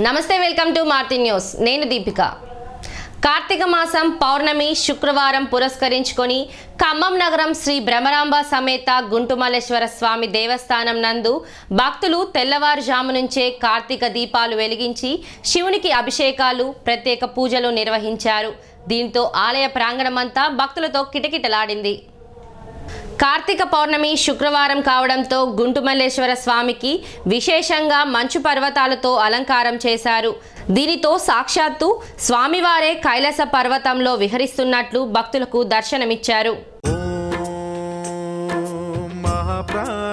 నమస్తే welcome to Maruti news. నేను దీపిక. కార్తీక మాసం పౌర్ణమి శుక్రవారం పురస్కరించుకొని ఖమ్మం నగరం శ్రీ భ్రమరాంబ సమేత గుంటుమల్లేశ్వర స్వామి దేవస్థానం నందు భక్తులు తెల్లవారుజాము నుంచే కార్తీక దీపాలు వెలిగించి శివునికి అభిషేకాలు ప్రత్యేక పూజలు నిర్వహించారు. దీంతో ఆలయ ప్రాంగణమంతా భక్తులతో కిటకిటలాడింది. కార్తీక పౌర్ణమి శుక్రవారం కావడంతో గుంటుమల్లేశ్వర స్వామికి విశేషంగా మంచు పర్వతాలతో అలంకారం చేశారు. దీనితో సాక్షాత్తు స్వామివారే కైలాస పర్వతంలో విహరిస్తున్నట్లు భక్తులకు దర్శనమిచ్చారు.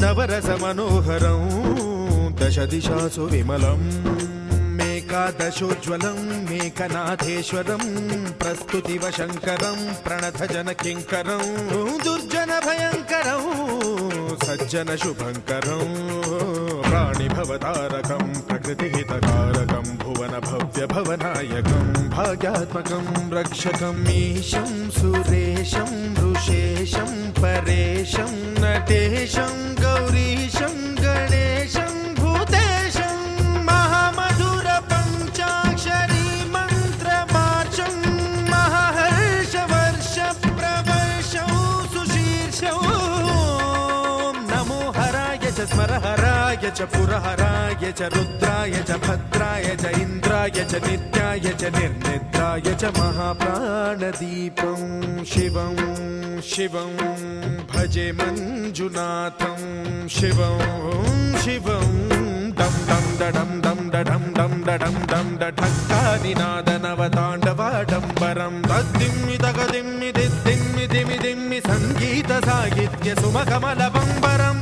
नवरसमनोहरं दशदिशासु विमलम् मेकादशोज्ज्वलं, मेकनाथेश्वरं, प्रस्तुतिवशङ्करं प्रणतजनकिङ्करं दुर्जनभयङ्करं, सज्जनशुभङ्करं, प्राणिभवतारकं, प्रकृतिहितकारकं, भुवनभव्यभवनायकं, भाग्यात्मकं रक्षकम् ईशं, सुरेशं, ऋषेशं, परेशं, नटेशं ಗೌರೀಶಂ च पुरहराय च रुद्राय च भद्राय च इन्द्राय च नित्याय च निर्निद्राय च महाप्राणदीपं शिवं शिवं भजे मञ्जुनाथं शिवं शिवं दं दं डडं दं डडं दं डडं दं डठक्कादिनादनवताण्डवाडम्बरं तद्दिम्मि तगदिम्मि दिद्दिम्मि दिमि दिम्मि सङ्गीतसाहित्य सुमकमलबम्बरम्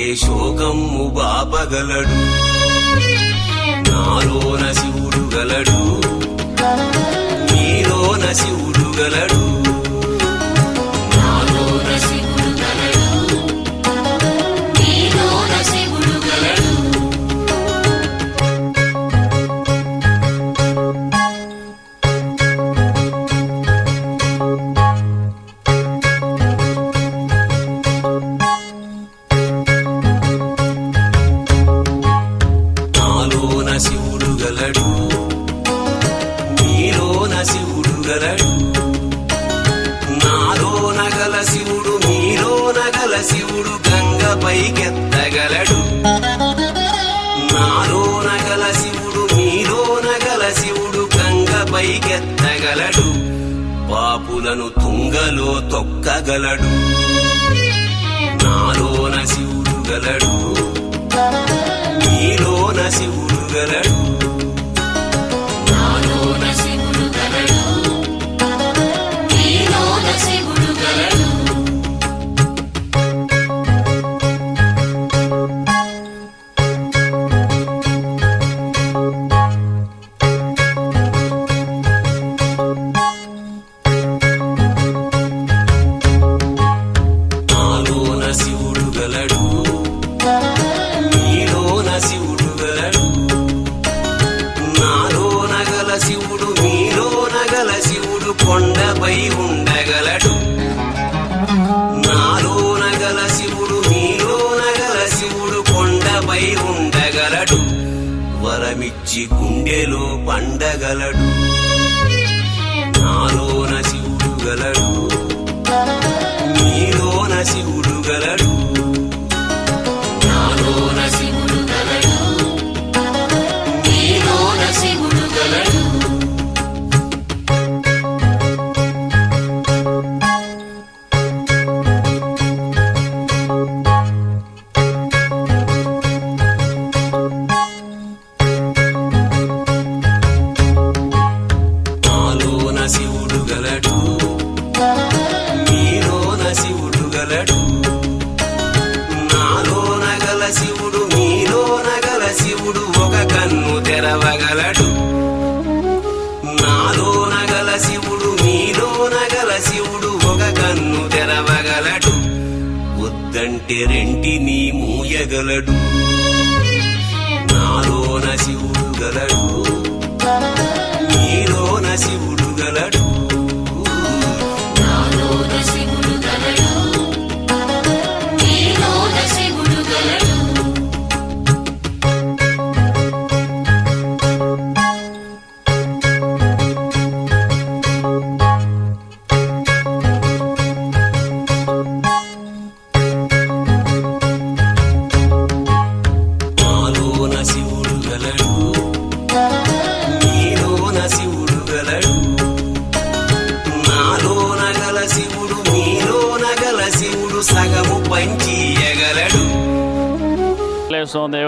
ఏ శోకము బాపగలడు నాలోన శివుడు గలడు. నీలోన శివుడు గలడు. నాలో తొక్కగలడు. నాలోన శివుడు గలడు. నీలోన శివుడు గలడు.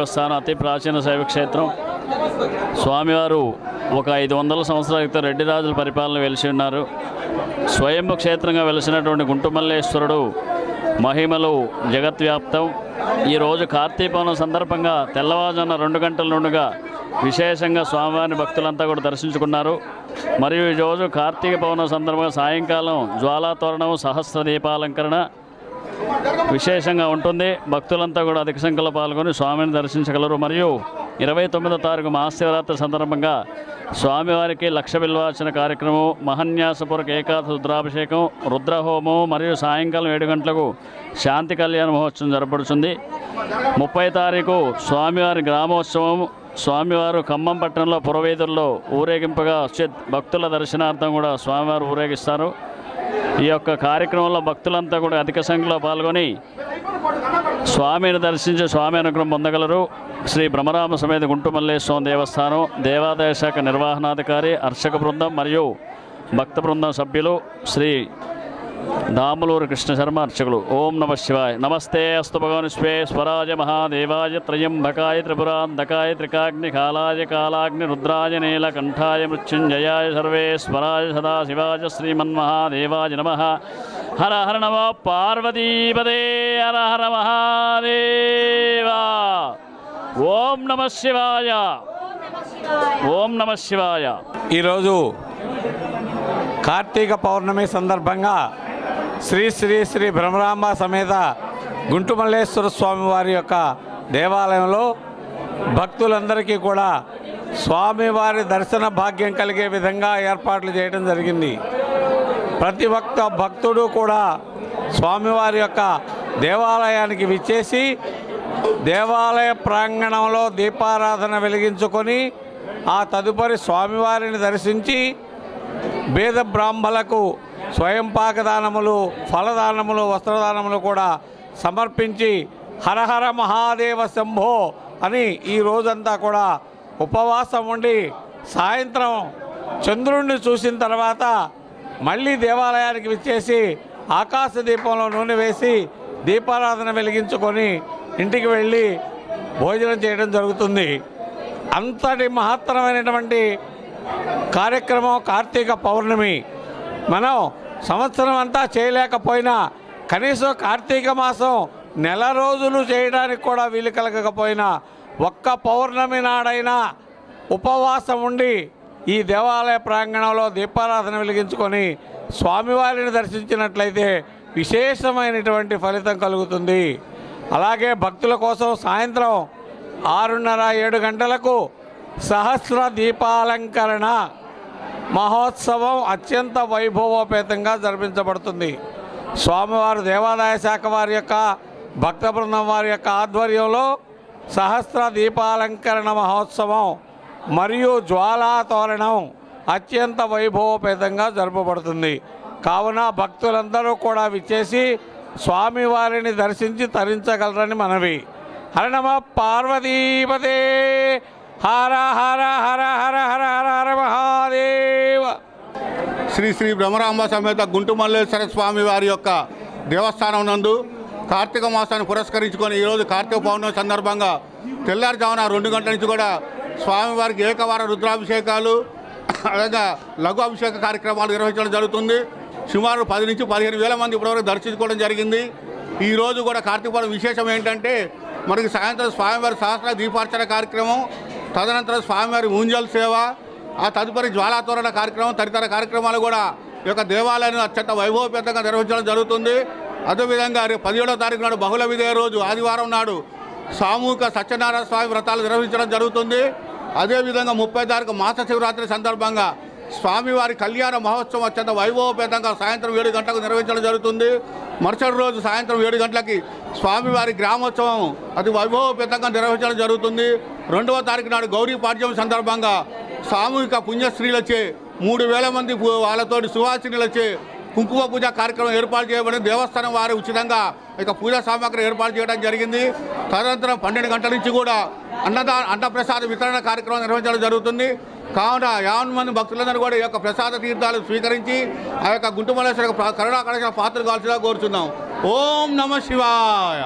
దేవస్థానం అతి ప్రాచీన శైవక్షేత్రం స్వామివారు ఒక ఐదు వందల సంవత్సరాల క్రితం రెడ్డి రాజుల పరిపాలన వెలిసి ఉన్నారు. స్వయంభు క్షేత్రంగా వెలిసినటువంటి గుంటుమల్లేశ్వరుడు మహిమలు జగద్వ్యాప్తం. ఈరోజు కార్తీపౌర్ణం సందర్భంగా తెల్లవారుజామున రెండు గంటల నుండిగా విశేషంగా స్వామివారిని భక్తులంతా కూడా దర్శించుకున్నారు. మరియు ఈరోజు కార్తీక పౌర్ణం సందర్భంగా సాయంకాలం జ్వాలాతోరణం సహస్ర దీపాలంకరణ విశేషంగా ఉంటుంది. భక్తులంతా కూడా అధిక సంఖ్యలో పాల్గొని స్వామిని దర్శించగలరు. మరియు ఇరవై తొమ్మిదో తారీఖు మహాశివరాత్రి సందర్భంగా స్వామివారికి లక్ష బిల్వార్చన కార్యక్రమం మహన్యాసపూర్వక ఏకాదశ రుద్రాభిషేకం రుద్రహోమం మరియు సాయంకాలం ఏడు గంటలకు శాంతి కళ్యాణ మహోత్సవం జరపడుతుంది ముప్పై తారీఖు స్వామివారి గ్రామోత్సవం స్వామివారు ఖమ్మం పట్టణంలో పురవేదుల్లో ఊరేగింపుగా భక్తుల దర్శనార్థం కూడా స్వామివారు ఊరేగిస్తారు. ఈ యొక్క కార్యక్రమంలో భక్తులంతా కూడా అధిక సంఖ్యలో పాల్గొని స్వామిని దర్శించి స్వామి అనుగ్రహం పొందగలరు. శ్రీ బ్రహ్మరామ సమేత గుంటుమల్లేశ్వరం దేవస్థానం దేవాదాయ శాఖ నిర్వహణాధికారి అర్చక బృందం మరియు భక్త బృందం సభ్యులు శ్రీ దాములూరు కృష్ణ శర్మ అర్చకులు. ఓం నమ శివాయ. నమస్తే అస్తు భగవాన్ స్వేశ్వరాయ మహాదేవాయ త్రయంబకాయ త్రిపురాంధకాయ త్రికాగ్ని కాలాయ కాలాగ్ని రుద్రాయ నీల కంఠాయ మృత్యుంజయాయ సర్వేశ్వరాయ సదాశివాయ శ్రీమన్మహాదేవాయ నమ. హర హర నమ పార్వతీపదే. హర హర మహాదేవా. ఓం నమ శివాయ. ఓం నమ శివాయ. ఈరోజు కార్తీక పౌర్ణమి సందర్భంగా శ్రీ శ్రీ శ్రీ బ్రహ్మరాంబ సమేత గుంటుమల్లేశ్వర స్వామి వారి యొక్క దేవాలయంలో భక్తులందరికీ కూడా స్వామివారి దర్శన భాగ్యం కలిగే విధంగా ఏర్పాట్లు చేయడం జరిగింది. ప్రతి ఒక్క భక్తుడు కూడా స్వామివారి యొక్క దేవాలయానికి విచ్చేసి దేవాలయ ప్రాంగణంలో దీపారాధన వెలిగించుకొని ఆ తదుపరి స్వామివారిని దర్శించి పేద బ్రాహ్మలకు స్వయం పాకదానములు ఫలదానములు వస్త్రదానములు కూడా సమర్పించి హరహర మహాదేవ శంభో అని ఈ రోజంతా కూడా ఉపవాసం ఉండి సాయంత్రం చంద్రుణ్ణి చూసిన తర్వాత మళ్ళీ దేవాలయానికి విచ్చేసి ఆకాశ దీపంలో నూనె వేసి దీపారాధన వెలిగించుకొని ఇంటికి వెళ్ళి భోజనం చేయడం జరుగుతుంది. అంతటి మహత్తరమైనటువంటి కార్యక్రమం కార్తీక పౌర్ణమి. మనం సంవత్సరం అంతా చేయలేకపోయినా కనీసం కార్తీక మాసం నెల రోజులు చేయడానికి కూడా వీలు కలగకపోయినా ఒక్క పౌర్ణమి నాడైనా ఉపవాసం ఉండి ఈ దేవాలయ ప్రాంగణంలో దీపారాధన వెలిగించుకొని స్వామివారిని దర్శించినట్లయితే విశేషమైనటువంటి ఫలితం కలుగుతుంది. అలాగే భక్తుల కోసం సాయంత్రం ఆరున్నర ఏడు గంటలకు సహస్ర దీపాలంకరణ మహోత్సవం అత్యంత వైభవోపేతంగా జరిపించబడుతుంది. స్వామివారు దేవాదాయ శాఖ వారి యొక్క భక్త బృందం వారి యొక్క ఆధ్వర్యంలో సహస్ర దీపాలంకరణ మహోత్సవం మరియు జ్వాలా తోరణం అత్యంత వైభవోపేతంగా జరపబడుతుంది. కావున భక్తులందరూ కూడా విచ్చేసి స్వామివారిని దర్శించి తరించగలరని మనవి. హరణమ పార్వతీపతే! హర హర హర హర హర హర శ్రీ శ్రీ బ్రహ్మరాంబ సమేత గుంటుమల్లేశ్వర స్వామి వారి యొక్క దేవస్థానం నందు కార్తీక మాసాన్ని పురస్కరించుకొని ఈరోజు కార్తీక పౌర్ణమి సందర్భంగా తెల్లారుజామున రెండు గంటల నుంచి కూడా స్వామివారికి ఏకవార రుద్రాభిషేకాలు అలాగే లఘు అభిషేక కార్యక్రమాలు నిర్వహించడం జరుగుతుంది. సుమారు పది నుంచి పదిహేను వేల మంది ఇప్పటివరకు దర్శించుకోవడం జరిగింది. ఈరోజు కూడా కార్తీక పౌర్ణమి విశేషం ఏంటంటే మనకి సాయంత్రం స్వామివారి సహస్ర దీపార్చన కార్యక్రమం తదనంతరం స్వామివారి ఊంజల్ సేవ ఆ తదుపరి జ్వాలాతోరణ కార్యక్రమం తదితర కార్యక్రమాలు కూడా ఈ యొక్క దేవాలయాన్ని అత్యంత వైభవపేతంగా నిర్వహించడం జరుగుతుంది. అదేవిధంగా రేపు పదిహేడవ తారీఖు నాడు బహుళ విధేయ రోజు ఆదివారం నాడు సామూహిక సత్యనారాయణ స్వామి వ్రతాలు నిర్వహించడం జరుగుతుంది. అదేవిధంగా ముప్పై తారీఖు మాస శివరాత్రి సందర్భంగా స్వామివారి కళ్యాణ మహోత్సవం అత్యంత వైభవపేతంగా సాయంత్రం ఏడు గంటలకు నిర్వహించడం జరుగుతుంది. మరుసటి రోజు సాయంత్రం ఏడు గంటలకి స్వామివారి గ్రామోత్సవం అతి వైభవపేతంగా నిర్వహించడం జరుగుతుంది. రెండవ తారీఖు నాడు గౌరీ పాఠ్యం సందర్భంగా సామూహిక పుణ్యశ్రీలచే మూడు వేల మంది వాళ్ళతోటి సువాసినులచే కుంకుమ పూజ కార్యక్రమం ఏర్పాటు చేయబడి దేవస్థానం వారు ఉచితంగా ఇక పూజా సామాగ్రి ఏర్పాటు చేయడం జరిగింది. తదనంతరం పన్నెండు గంటల నుంచి కూడా అన్నదా అన్నప్రసాద వితరణ కార్యక్రమం నిర్వహించడం జరుగుతుంది. కావున యావన్ మంది భక్తులందరూ కూడా ఈ యొక్క ప్రసాద తీర్థాలు స్వీకరించి ఆ యొక్క గుంటుమలేశ్వర కరుణాకరణ పాత్ర కాల్సిగా కోరుతున్నాం ఓం నమ శివాయ.